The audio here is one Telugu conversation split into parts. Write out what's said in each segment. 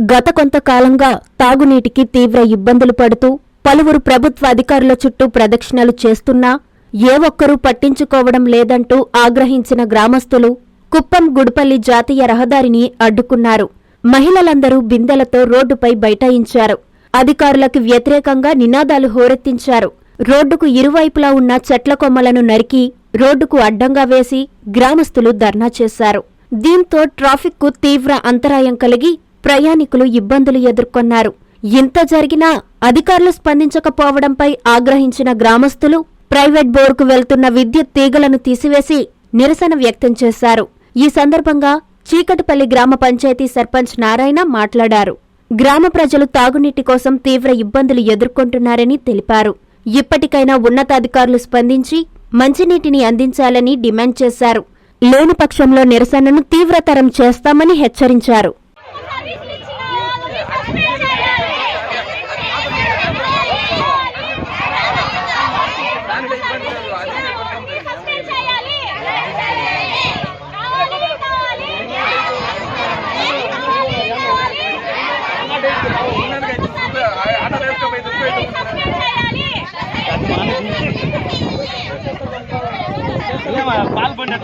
గత కొంతకాలంగా తాగునీటికి తీవ్ర ఇబ్బందులు పడుతూ పలువురు ప్రభుత్వ అధికారుల చుట్టూ ప్రదక్షిణలు చేస్తున్నా ఏ ఒక్కరూ పట్టించుకోవడం లేదంటూ ఆగ్రహించిన గ్రామస్తులు కుప్పం గుడిపల్లి జాతీయ రహదారిని అడ్డుకున్నారు. మహిళలందరూ బిందెలతో రోడ్డుపై బైఠాయించారు. అధికారులకు వ్యతిరేకంగా నినాదాలు హోరెత్తించారు. రోడ్డుకు ఇరువైపులా ఉన్న చెట్ల కొమ్మలను నరికి రోడ్డుకు అడ్డంగా వేసి గ్రామస్తులు ధర్నా చేశారు. దీంతో ట్రాఫిక్కు తీవ్ర అంతరాయం కలిగి ప్రయాణికులు ఇబ్బందులు ఎదుర్కొన్నారు. ఇంత జరిగినా అధికారులు స్పందించకపోవడంపై ఆగ్రహించిన గ్రామస్తులు ప్రైవేట్ బోర్కు వెళ్తున్న విద్యుత్ తీగలను తీసివేసి నిరసన వ్యక్తం చేశారు. ఈ సందర్భంగా చీకటిపల్లి గ్రామ పంచాయతీ సర్పంచ్ నారాయణ మాట్లాడారు. గ్రామ ప్రజలు తాగునీటి కోసం తీవ్ర ఇబ్బందులు ఎదుర్కొంటున్నారని తెలిపారు. ఇప్పటికైనా ఉన్నతాధికారులు స్పందించి మంచినీటిని అందించాలని డిమాండ్ చేశారు. లేని పక్షంలో నిరసనను తీవ్రతరం చేస్తామని హెచ్చరించారు.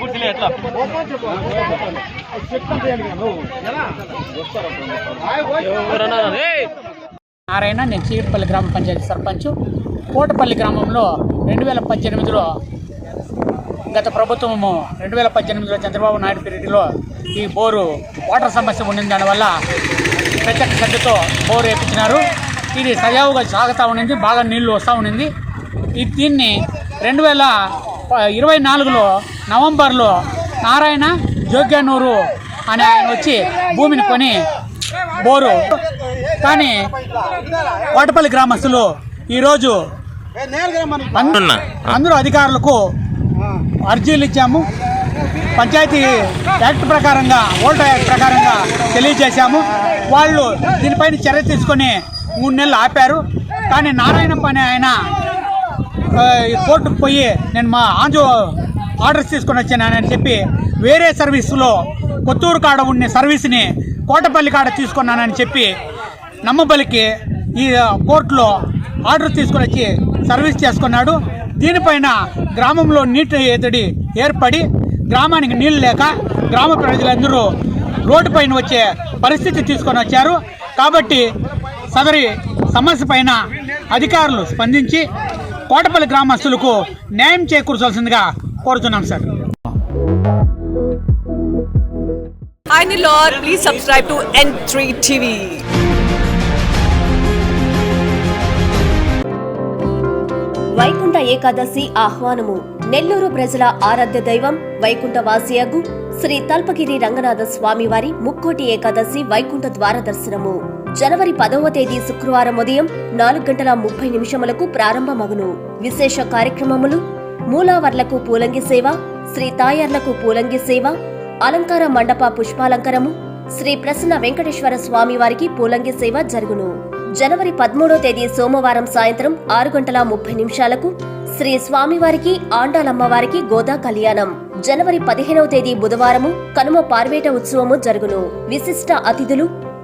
గుర్తులే ఎట్లా నారాయణ నేను చీకటిపల్లి గ్రామ పంచాయతీ సర్పంచ్. కోటపల్లి గ్రామంలో రెండు వేల పద్దెనిమిదిలో గత ప్రభుత్వము రెండు వేల పద్దెనిమిదిలో చంద్రబాబు నాయుడు పీరియడ్లో ఈ బోరు వాటర్ సమస్య ఉండింది. దానివల్ల ప్రత్యేక శ్రద్ధతో బోరు వేయించినారు ఇది సజావుగా సాగుతూ ఉండింది. బాగా నీళ్ళు వస్తూ ఉండింది. ఈ దీన్ని రెండు వేల ఇరవై నాలుగులో నవంబర్లో నారాయణ జోగ్యానూరు అనే ఆయన వచ్చి భూమిని కొని బోరు. కానీ కోటపల్లి గ్రామస్తులు ఈరోజు అందరూ అధికారులకు అర్జీలు ఇచ్చాము. పంచాయతీ యాక్ట్ ప్రకారంగా ఓల్డ్ యాక్ట్ ప్రకారంగా తెలియజేశాము. వాళ్ళు దీనిపైన చర్య తీసుకొని మూడు నెలలు ఆపారు. కానీ నారాయణ పని ఆయన కోర్టుకు పోయి నేను మా ఆంజో ఆర్డర్స్ తీసుకొని వచ్చానని చెప్పి వేరే సర్వీసులో కొత్తూరు కాడ ఉన్న సర్వీస్ని కోటపల్లి కాడ తీసుకున్నానని చెప్పి నమ్మబలికి ఈ కోర్టులో ఆర్డర్ తీసుకొని వచ్చి సర్వీస్ చేసుకున్నాడు. దీనిపైన గ్రామంలో నీటి ఎద్దడి ఏర్పడి గ్రామానికి నీళ్ళు లేక గ్రామ ప్రజలందరూ రోడ్డు పైన వచ్చే పరిస్థితి తీసుకొని వచ్చారు. కాబట్టి సదరి సమస్య పైన అధికారులు స్పందించి కోటపల్లి గ్రామస్తులకు న్యాయం చేకూర్చాల్సిందిగా కోరుతున్నాం sir. Hi Nilor, please subscribe to N3 TV. Vaikuntha Ekadashi ఆహ్వానము. Nellore ప్రజల ఆరాధ్య దైవం వైకుంఠ వాసియగు శ్రీ తల్పగిరి రంగనాథ స్వామివారి ముక్కోటి ఏకాదశి వైకుంఠ ద్వార దర్శనము. జనవరి పదవ తేదీ శుక్రవారం ఉదయం నాలుగు గంటల ముప్పై నిమిషములకు ప్రారంభమగును. విశేష కార్యక్రమములు మూలావర్లకు పూలంగి సేవ శ్రీ తాయర్లకు పూలంగి సేవ అలంకార మండప పుష్పాలంకరము శ్రీ ప్రసన్న వెంకటేశ్వర స్వామి వారికి పూలంగి సేవ జరుగును. జనవరి పదమూడో తేదీ సోమవారం సాయంత్రం ఆరు గంటల ముప్పై నిమిషాలకు శ్రీ స్వామివారికి ఆండాలమ్మవారికి గోదా కళ్యాణం. జనవరి పదిహేనవ తేదీ బుధవారము కనుమ పార్వేట ఉత్సవము జరుగును. విశిష్ట అతిథులు